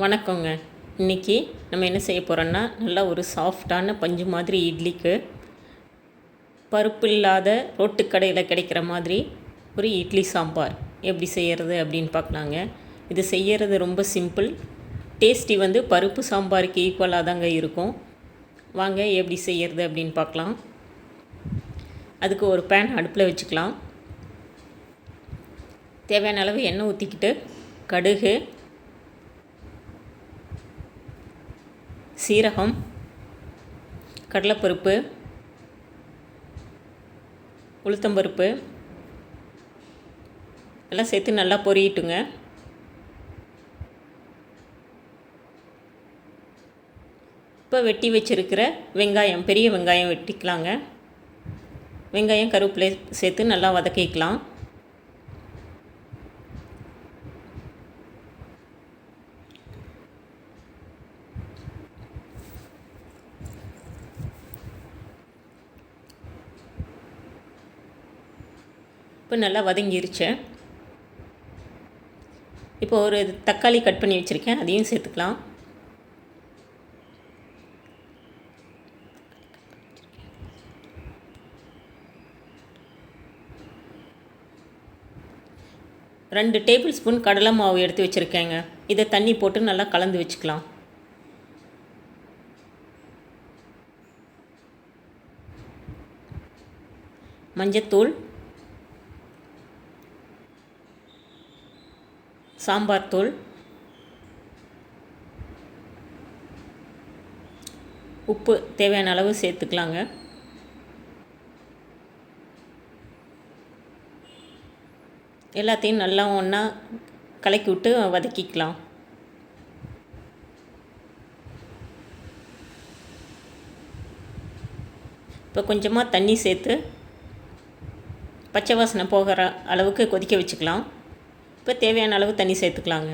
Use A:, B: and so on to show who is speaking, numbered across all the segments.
A: வணக்கங்க. இன்றைக்கி நம்ம என்ன செய்ய போகிறோன்னா நல்லா ஒரு சாஃப்டான பஞ்சு மாதிரி இட்லிக்கு பருப்பு இல்லாத ரோட்டு கடையில் கிடைக்கிற மாதிரி ஒரு இட்லி சாம்பார். எப்படி செய்கிறது அப்படின்னு பார்க்கலாங்க. இது செய்கிறது ரொம்ப சிம்பிள். டேஸ்டி வந்து பருப்பு சாம்பாருக்கு ஈக்குவலாக தாங்க இருக்கும். வாங்க எப்படி செய்கிறது அப்படின்னு பார்க்கலாம். அதுக்கு ஒரு பேன் அடுப்பில் வச்சுக்கலாம். தேவையான அளவு எண்ணெய் ஊற்றிக்கிட்டு கடுகு சீரகம் கடலைப்பருப்பு உளுத்தம்பருப்பு எல்லாம் சேர்த்து நல்லா பொரியட்டுங்க. இப்போ வெட்டி வச்சுருக்கிற வெங்காயம் பெரிய வெங்காயம் வெட்டிக்கலாங்க. வெங்காயம் கருவேப்பிலை சேர்த்து நல்லா வதக்கிக்கலாம். இப்போ நல்லா வதங்கிருச்சு. இப்போ ஒரு தக்காளி கட் பண்ணி வச்சுருக்கேன். அதையும் சேர்த்துக்கலாம். ரெண்டு டேபிள் ஸ்பூன் கடலை மாவு எடுத்து வச்சுருக்கேங்க. இதை தண்ணி போட்டு நல்லா கலந்து வச்சுக்கலாம். மஞ்சத்தூள் சாம்பார் தூள் உப்பு தேவையான அளவு சேர்த்துக்கலாங்க. எல்லாத்தையும் நல்லா ஒன்றா கலக்கி விட்டு வதக்கிக்கலாம். இப்போ கொஞ்சமாக தண்ணி சேர்த்து பச்சை வாசனை போகிற அளவுக்கு கொதிக்க வச்சுக்கலாம். இப்போ தேவையான அளவு தண்ணி சேர்த்துக்கலாங்க.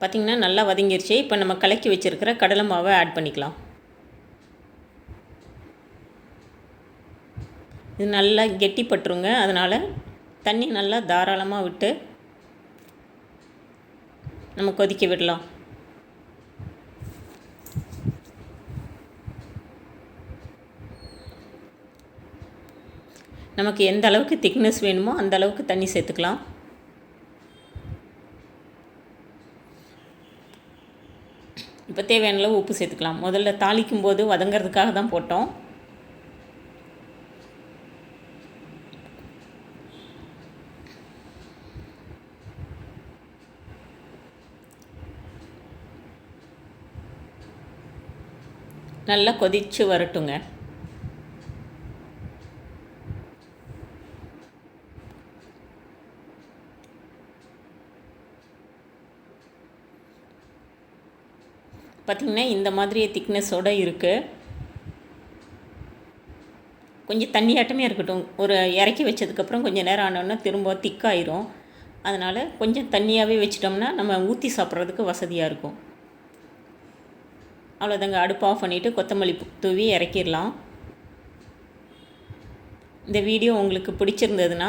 A: பார்த்திங்கன்னா நல்லா வதங்கிருச்சு. இப்போ நம்ம கலக்கி வச்சுருக்கிற கடலை மாவை ஆட் பண்ணிக்கலாம். இது நல்லா கெட்டிப்பட்டுருங்க. அதனால் தண்ணி நல்லா தாராளமாக விட்டு நம்ம கொதிக்க விடலாம். நமக்கு எந்த அளவுக்கு திக்னஸ் வேணுமோ அந்த அளவுக்கு தண்ணி சேர்த்துக்கலாம். இப்போ தேவையான அளவு உப்பு சேர்த்துக்கலாம். முதல்ல தாளிக்கும் போது வதங்கிறதுக்காக தான் போட்டோம். நல்லா கொதித்து வரட்டுங்க. பார்த்திங்கன்னா இந்த மாதிரி திக்னஸோடு இருக்குது கொஞ்சம் தண்ணியாட்டமே இருக்கட்டும். ஒரு இறக்கி வச்சதுக்கப்புறம் கொஞ்சம் நேரம் ஆனோன்னா திரும்ப திக்காயிரும் அதனால் கொஞ்சம் தண்ணியாகவே வச்சிட்டோம்னா நம்ம ஊற்றி சாப்பிட்றதுக்கு வசதியாக இருக்கும். அவ்வளோதாங்க அடுப்பு ஆஃப் பண்ணிவிட்டு கொத்தமல்லி தூவி இறக்கிடலாம். இந்த வீடியோ உங்களுக்கு பிடிச்சிருந்ததுன்னா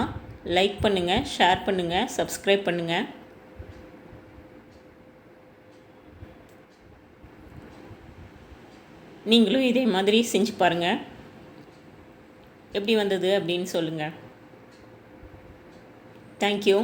A: லைக் பண்ணுங்கள் ஷேர் பண்ணுங்கள் சப்ஸ்கிரைப் பண்ணுங்கள் நீங்களும் இதே மாதிரி செஞ்சு பாருங்கள் எப்படி வந்தது அப்படின்னு சொல்லுங்கள் தேங்க்யூ